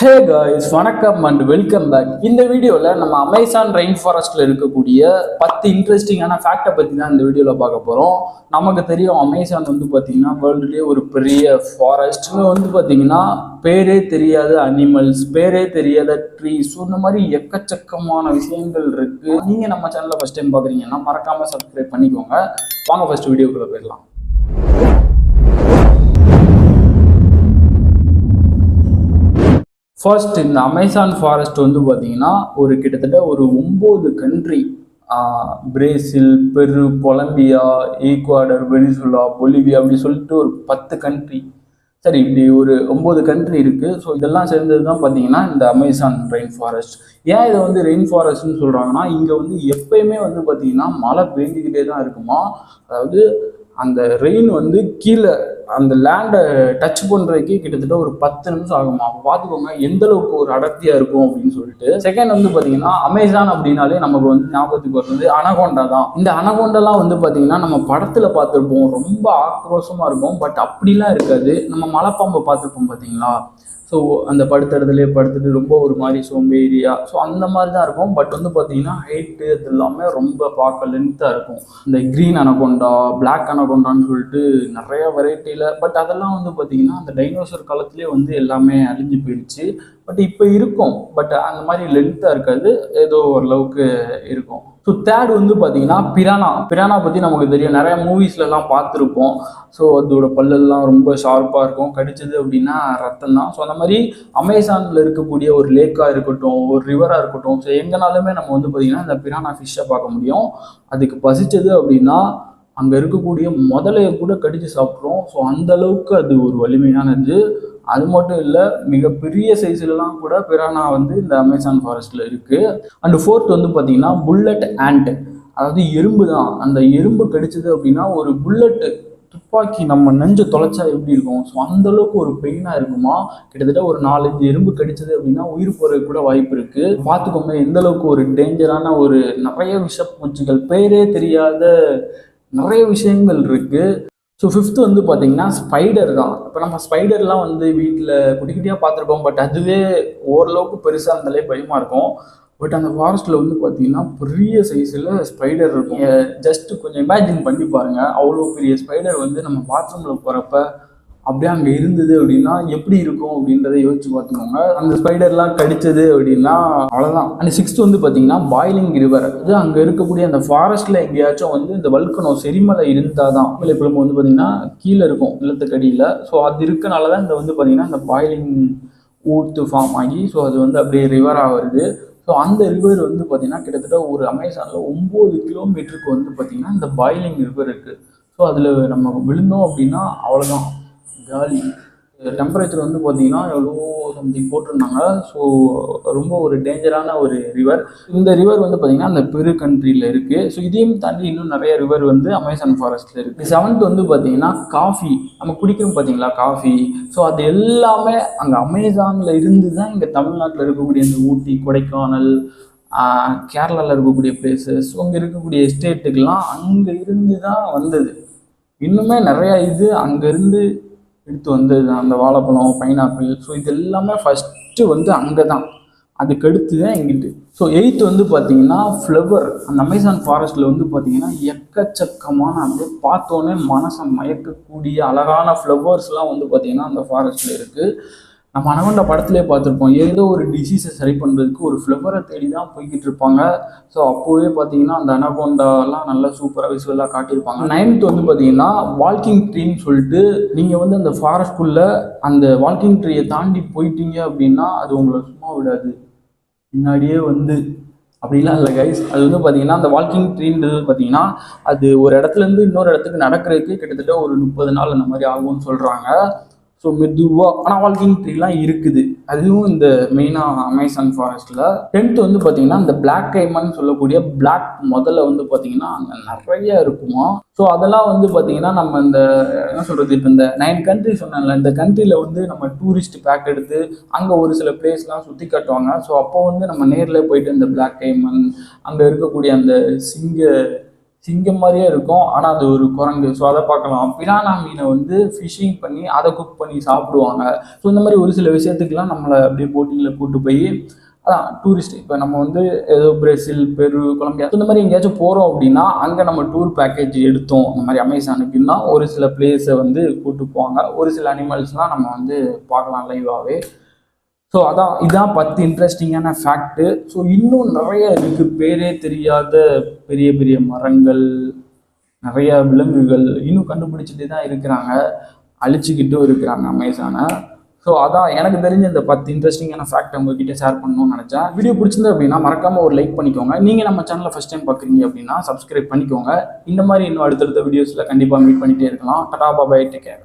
ஹே guys வணக்கம் and welcome back இந்த வீடியோவில் நம்ம அமேசான் ரெயின் ஃபாரஸ்ட்டில் இருக்கக்கூடிய பத்து இன்ட்ரெஸ்டிங்கான ஃபேக்டை பற்றி தான் இந்த வீடியோவில் பார்க்க போகிறோம் நமக்கு தெரியும் அமேசான் வந்து பார்த்திங்கன்னா வேர்ல்டுலேயே ஒரு பெரிய ஃபாரஸ்ட் வந்து பார்த்திங்கன்னா பேரே தெரியாத அனிமல்ஸ் பேரே தெரியாத ட்ரீஸ் இந்த மாதிரி எக்கச்சக்கமான விஷயங்கள் இருக்குது நீங்கள் நம்ம சேனலில் ஃபஸ்ட் டைம் பார்க்குறீங்கன்னா மறக்காமல் சப்ஸ்கிரைப் பண்ணிக்கோங்க. வாங்க ஃபஸ்ட் வீடியோக்குள்ளே போயிடலாம். ஃபர்ஸ்ட் இந்த அமேசான் ஃபாரஸ்ட் வந்து பார்த்தீங்கன்னா ஒரு கிட்டத்தட்ட ஒரு ஒம்பது country Brazil Peru Colombia Ecuador Venezuela Bolivia அப்படி சொல்லிட்டு ஒரு பத்து கண்ட்ரி சரி இப்படி ஒரு ஒம்பது கண்ட்ரி இருக்குது ஸோ இதெல்லாம் சேர்ந்தது தான் பார்த்தீங்கன்னா இந்த அமேசான் ரெயின் ஃபாரஸ்ட் ஏன் இதை வந்து ரெயின் ஃபாரஸ்ட்னு சொல்கிறாங்கன்னா இங்கே வந்து எப்பயுமே வந்து பார்த்தீங்கன்னா மழை பெஞ்சிக்கிட்டே தான் இருக்குமா? அதாவது அந்த ரெயின் வந்து கீழே அந்த லேண்டை டச் பண்ணுறதுக்கே கிட்டத்தட்ட ஒரு பத்து நிமிஷம் ஆகுமா அப்போ பார்த்துக்கோங்க எந்த அளவுக்கு ஒரு அடர்த்தியாக இருக்கும் அப்படின்னு சொல்லிட்டு. செகண்ட் வந்து பார்த்தீங்கன்னா அமேசான் அப்படின்னாலே நமக்கு வந்து ஞாபகத்துக்கு வருது அனகோண்டா தான். இந்த அனகோண்டெல்லாம் வந்து பார்த்தீங்கன்னா நம்ம படத்தில் பார்த்துருப்போம். ரொம்ப ஆக்ரோஷமாக இருக்கும். பட் அப்படிலாம் இருக்காது. நம்ம மலைப்பாம்பை பார்த்துருப்போம் பார்த்தீங்களா ஸோ அந்த படுத்த படுத்துட்டு ரொம்ப ஒரு மாதிரி சோம்பேறியா. ஸோ அந்த மாதிரி தான் இருக்கும். பட் வந்து பார்த்தீங்கன்னா ஹைட்டு அது எல்லாமே ரொம்ப பார்க்க லென்த்தாக இருக்கும். இந்த க்ரீன் அனகொண்டா பிளாக் அனகொண்டான்னு சொல்லிட்டு நிறைய வெரைட்டியில் பட் அதெல்லாம் வந்து பார்த்தீங்கன்னா அந்த டைனோசர் காலத்துலேயே வந்து எல்லாமே அழிஞ்சு போயிடுச்சு. பட் இப்போ இருக்கும். பட் அந்த மாதிரி லென்த்தாக இருக்காது. ஏதோ ஓரளவுக்கு இருக்கும். ஸோ தேர்ட் வந்து பார்த்தீங்கன்னா பிரானா பிரானா பற்றி நமக்கு தெரியும். நிறைய மூவிஸ்லலாம் பார்த்துருப்போம். ஸோ அதோட பல்லெல்லாம் ரொம்ப ஷார்ப்பாக இருக்கும். கடிச்சது அப்படின்னா ரத்தம் தான். ஸோ அந்த மாதிரி அமேசானில் இருக்கக்கூடிய ஒரு லேக்காக இருக்கட்டும் ஒரு ரிவராக இருக்கட்டும். ஸோ எங்கனாலுமே நம்ம வந்து பார்த்திங்கன்னா இந்த பிரானா ஃபிஷ்ஷை பார்க்க முடியும். அதுக்கு பசிச்சது அப்படின்னா அங்கே இருக்கக்கூடிய முதலையை கூட கடித்து சாப்பிட்றோம். ஸோ அந்த அளவுக்கு அது ஒரு வலிமையானது அது மட்டும் இல்லை மிகப்பெரிய சைஸ்லலாம் கூட பிரானா வந்து இந்த அமேசான் ஃபாரஸ்ட்டில் இருக்குது அண்டு ஃபோர்த் வந்து பார்த்திங்கன்னா புல்லட் ஆண்ட் அதாவது எறும்பு தான். அந்த எறும்பு கடிச்சது அப்படின்னா ஒரு புல்லட்டு துப்பாக்கி நம்ம நெஞ்சு தொலைச்சா எப்படி இருக்கும்? ஸோ அந்த அளவுக்கு ஒரு பெயினாக இருக்குமா? கிட்டத்தட்ட ஒரு நாலஞ்சு எறும்பு கடிச்சது அப்படின்னா உயிர் போகிறதுக்கு கூட வாய்ப்பு இருக்குது பார்த்துக்கோங்க எந்த அளவுக்கு ஒரு டேஞ்சரான ஒரு நிறைய விஷப்பூச்சிகள் பேரே தெரியாத நிறைய விஷயங்கள் இருக்குது ஸோ ஃபிஃப்த்து வந்து பார்த்தீங்கன்னா ஸ்பைடர் தான். இப்போ நம்ம ஸ்பைடர்லாம் வந்து வீட்டில் குட்டி குட்டியாக பார்த்துருப்போம் பட் அதுவே ஓரளவுக்கு பெருசாக இருந்தாலே பயமாக இருக்கும். பட் அந்த ஃபாரஸ்ட்டில் வந்து பார்த்தீங்கன்னா பெரிய சைஸில் ஸ்பைடர் இருக்கும். ஜஸ்ட் கொஞ்சம் இமேஜின் பண்ணி பாருங்கள் அவ்வளோ பெரிய ஸ்பைடர் வந்து நம்ம பாத்ரூமில் போகிறப்ப அப்படியே அங்கே இருந்தது அப்படின்னா எப்படி இருக்கும் அப்படின்றத யோசிச்சு பார்த்துக்கோங்க. அந்த ஸ்பைடர்லாம் கடிச்சது அப்படின்னா அவ்வளோதான் அந்த சிக்ஸ்த் வந்து பார்த்தீங்கன்னா பாய்லிங் ரிவர் அது அங்கே இருக்கக்கூடிய அந்த ஃபாரஸ்ட்டில் எங்கேயாச்சும் வந்து இந்த வல்கனோ செரிமலை இருந்தால் தான் இப்போ வந்து பார்த்தீங்கன்னா கீழே இருக்கும் நிலத்துக்கடியில் ஸோ அது இருக்கனால தான் இந்த வந்து பார்த்தீங்கன்னா இந்த பாய்லிங் ஊத்து ஃபார்ம் ஆகி ஸோ அது வந்து அப்படியே ரிவராக வருது. ஸோ அந்த ரிவர் வந்து பார்த்திங்கன்னா கிட்டத்தட்ட ஒரு அமேசானில் ஒம்பது கிலோமீட்டருக்கு வந்து பார்த்திங்கன்னா இந்த பாய்லிங் ரிவர் இருக்குது ஸோ அதில் நம்ம விழுந்தோம் அப்படின்னா அவ்வளோதான் காலி. டெம்பரேச்சர் வந்து பார்த்தீங்கன்னா எவ்வளோ சம்திங் போட்டிருந்தாங்க. ஸோ ரொம்ப ஒரு டேஞ்சரான ஒரு ரிவர் இந்த ரிவர் வந்து பார்த்திங்கன்னா அந்த பெரு கண்ட்ரியில் இருக்குது ஸோ இதையும் தாண்டி இன்னும் நிறைய ரிவர் வந்து அமேசான் ஃபாரஸ்ட்டில் இருக்குது செவன்த் வந்து பார்த்திங்கன்னா காஃபி நம்ம குடிக்கிறோம் பார்த்தீங்களா காஃபி ஸோ அது எல்லாமே அங்கே அமேசானில் இருந்து தான் இங்கே தமிழ்நாட்டில் இருக்கக்கூடிய இந்த ஊட்டி கொடைக்கானல் கேரளாவில் இருக்கக்கூடிய பிளேசஸ் ஸோ அங்கே இருக்கக்கூடிய எஸ்டேட்டுக்கெல்லாம் அங்கே இருந்து தான் வந்தது. இன்னுமே நிறையா இது அங்கேருந்து எடுத்து வந்து அந்த வாழைப்பழம் பைனாப்பிள் ஸோ இது எல்லாமே ஃபஸ்ட்டு வந்து அங்கே தான் அதுக்கடுத்து தான் எங்கிட்டு. ஸோ எயித்து வந்து பார்த்தீங்கன்னா ஃப்ளவர் அந்த அமேசான் ஃபாரஸ்ட்டில் வந்து பார்த்தீங்கன்னா எக்கச்சக்கமான அப்படியே பார்த்தோன்னே மனசை மயக்கக்கூடிய அழகான ஃப்ளவர்ஸ்லாம் வந்து பார்த்தீங்கன்னா அந்த ஃபாரஸ்ட்டில் இருக்குது நம்ம அனகொண்டா படத்துலேயே பார்த்துருப்போம். ஏதோ ஒரு டிசீஸை சரி பண்ணுறதுக்கு ஒரு ஃப்ளவரை தேடி தான் போய்கிட்டு இருப்பாங்க. ஸோ அப்போவே பார்த்தீங்கன்னா அந்த அனகொண்டாலாம் நல்லா சூப்பராக விசுவலாக காட்டியிருப்பாங்க. நைன்த் வந்து பார்த்தீங்கன்னா வால்கிங் ட்ரீன்னு சொல்லிட்டு நீங்கள் வந்து அந்த ஃபாரஸ்ட்குள்ளே அந்த வாக்கிங் ட்ரீயை தாண்டி போயிட்டீங்க அப்படின்னா அது உங்களை சும்மா விடாது. பின்னாடியே வந்து. அப்படிலாம் இல்லை கைஸ் அது வந்து பார்த்தீங்கன்னா அந்த வால்கிங் ட்ரீன்றது பார்த்தீங்கன்னா அது ஒரு இடத்துலேருந்து இன்னொரு இடத்துக்கு நடக்கிறதுக்கு கிட்டத்தட்ட ஒரு முப்பது நாள் அந்த மாதிரி ஆகும்னு சொல்கிறாங்க ஸோ மெதுவாக ஆனால் வால்கிங் ட்ரீலாம் இருக்குது. அதுவும் இந்த மெயினாக அமேசான் ஃபாரஸ்ட்டில் டென்த் வந்து பார்த்தீங்கன்னா இந்த பிளாக் கைமன் சொல்லக்கூடிய பிளாக் முதல்ல வந்து பார்த்தீங்கன்னா அங்கே நிறைய இருக்குமா? ஸோ அதெல்லாம் வந்து பார்த்தீங்கன்னா நம்ம இந்த என்ன சொல்கிறது இப்போ இந்த நைன் கண்ட்ரி சொன்னேன்ல இந்த கண்ட்ரியில் வந்து நம்ம டூரிஸ்ட் பேக் எடுத்து அங்கே ஒரு சில பிளேஸ்லாம் சுற்றி காட்டுவாங்க. ஸோ அப்போ வந்து நம்ம நேரில் போயிட்டு இந்த பிளாக் கைமன் அங்கே இருக்கக்கூடிய அந்த சிங்க சிங்கம் மாதிரியே இருக்கும். ஆனால் அது ஒரு குரங்கு. ஸோ அதை பார்க்கலாம். பிலானா மீனை வந்து ஃபிஷிங் பண்ணி அதை குக் பண்ணி சாப்பிடுவாங்க. ஸோ இந்த மாதிரி ஒரு சில விஷயத்துக்கெல்லாம் நம்மளை அப்படியே போட்டிங்கில் கூட்டு போய் அதான் டூரிஸ்ட் இப்போ நம்ம வந்து ஏதோ பிரேசில் பெரு கொலம்பியா இந்த மாதிரி எங்கேயாச்சும் போகிறோம் அப்படின்னா அங்கே நம்ம டூர் பேக்கேஜ் எடுத்தோம். அந்த மாதிரி அமேசானுக்குன்னா ஒரு சில பிளேஸை வந்து கூட்டு போவாங்க. ஒரு சில அனிமல்ஸ்லாம் நம்ம வந்து பார்க்கலாம் லைவாகவே ஸோ அதான் இதான் பத்து இன்ட்ரெஸ்டிங்கான ஃபேக்ட்டு ஸோ இன்னும் நிறைய இருக்குது பேரே தெரியாத பெரிய பெரிய மரங்கள் நிறைய விலங்குகள் இன்னும் கண்டுபிடிச்சிட்டே தான் இருக்கிறாங்க. அழிச்சுக்கிட்டும் இருக்கிறாங்க அமேசானை ஸோ அதான் எனக்கு தெரிஞ்ச இந்த பத்து இன்ட்ரெஸ்டிங்கான ஃபேக்ட் உங்ககிட்ட ஷேர் பண்ணணும்னு நினச்சேன். வீடியோ பிடிச்சிருந்தது அப்படின்னா மறக்காமல் ஒரு லைக் பண்ணிக்கோங்க. நீங்கள் நம்ம சேனலை ஃபஸ்ட் டைம் பார்க்குறீங்க அப்படின்னா சப்ஸ்கிரைப் பண்ணிக்கோங்க. இந்த மாதிரி இன்னும் அடுத்தடுத்த வீடியோஸில் கண்டிப்பாக மீட் பண்ணிகிட்டே இருக்கலாம். டடா பாபாய் டேக் கேர்